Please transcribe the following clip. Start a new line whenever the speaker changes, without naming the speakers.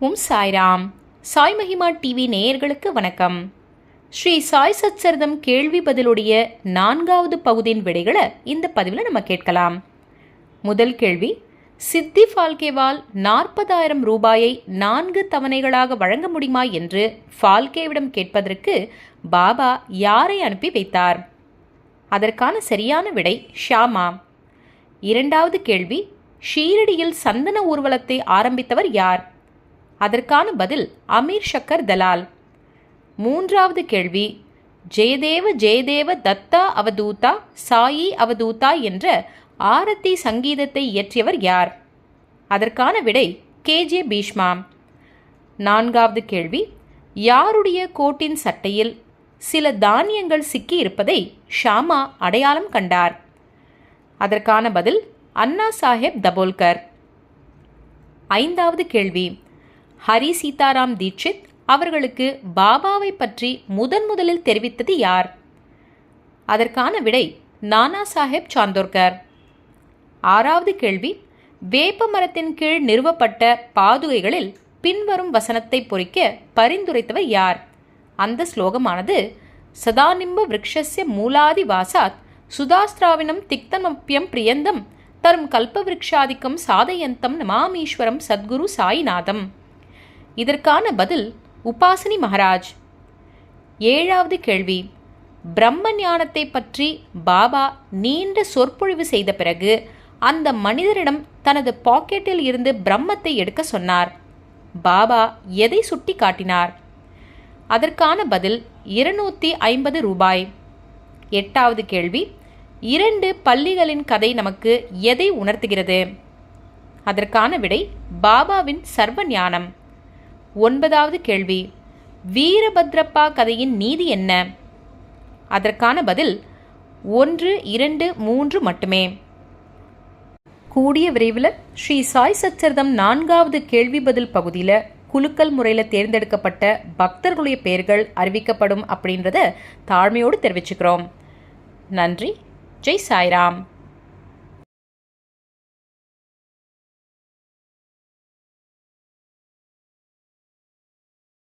உம் சாய்ராம். சாய் மகிமா டிவி நேயர்களுக்கு வணக்கம். ஸ்ரீ சாய் சச்சரிதம் கேள்வி பதிலுடைய நான்காவது பகுதியின் விடைகளை இந்த பதிவில் நம்ம கேட்கலாம். முதல் கேள்வி சித்தி ஃபால்கேவால் நாற்பதாயிரம் ரூபாயை நான்கு தவணைகளாக வழங்க முடியுமா என்று ஃபால்கேவிடம் கேட்பதற்கு பாபா யாரை அனுப்பி வைத்தார்? அதற்கான சரியான விடை ஷாமா. இரண்டாவது கேள்வி ஷீரடியில் சந்தன ஊர்வலத்தை ஆரம்பித்தவர் யார்? அதற்கான பதில் அமீர் ஷக்கர் தலால். மூன்றாவது கேள்வி ஜெயதேவ ஜெயதேவ தத்தா அவதூதா சாயி அவதூதா என்ற ஆரத்தி சங்கீதத்தை இயற்றியவர் யார்? அதற்கான விடை கேஜே பீஷ்மா நான்காவது கேள்வி யாருடைய கோட்டின் சட்டையில் சில தானியங்கள் சிக்கி இருப்பதை ஷாமா அடையாளம் கண்டார்? அதற்கான பதில் அண்ணா சாஹேப் தபோல்கர். ஐந்தாவது கேள்வி ஹரி சீதாராம் தீட்சித் அவர்களுக்கு பாபாவை பற்றி முதன் முதலில் தெரிவித்தது யார்? அதற்கான விடை நானா சாஹேப் சாந்தோர்கர். ஆறாவது கேள்வி வேப்ப மரத்தின் கீழ் நிறுவப்பட்ட பாதுகைகளில் பின்வரும் வசனத்தை பொறிக்க பரிந்துரைத்தவர் யார்? அந்த ஸ்லோகமானது சதானிம்ப விரக்ஷஸ்ய மூலாதி வாசாத் சுதாஸ்திராவினம் திக்தமப்பியம் பிரியந்தம் தரும் கல்பவிருக்ஷாதிக்கம் சாதயந்தம் நமாமீஸ்வரம் சத்குரு சாய்நாதம். இதற்கான பதில் உபாசினி மகாராஜ். ஏழாவது கேள்வி. பிரம்ம ஞானத்தை பற்றி பாபா நீண்ட சொற்பொழிவு செய்த பிறகு அந்த மனிதரிடம் தனது பாக்கெட்டில் இருந்து பிரம்மத்தை எடுக்க சொன்னார். பாபா எதை சுட்டி காட்டினார்? அதற்கான பதில் இருநூற்றி ஐம்பது ரூபாய். எட்டாவது கேள்வி. இரண்டு பள்ளிகளின் கதை நமக்கு எதை உணர்த்துகிறது? அதற்கான விடை பாபாவின் சர்வ ஞானம் ஒன்பதாவது கேள்வி. வீரபத்ரப்பா கதையின் நீதி என்ன? அதற்கான பதில் ஒன்று இரண்டு மூன்று மட்டுமே. கூடிய விரைவில் ஸ்ரீ சாய் சச்சரிதம் நான்காவது கேள்வி பதில் பகுதியில் குலுக்கல் முறையில் தேர்ந்தெடுக்கப்பட்ட பக்தர்களுடைய பெயர்கள் அறிவிக்கப்படும் அப்படின்றத தாழ்மையோடு தெரிவிச்சுக்கிறோம். நன்றி. ஜெய் சாய்ராம்.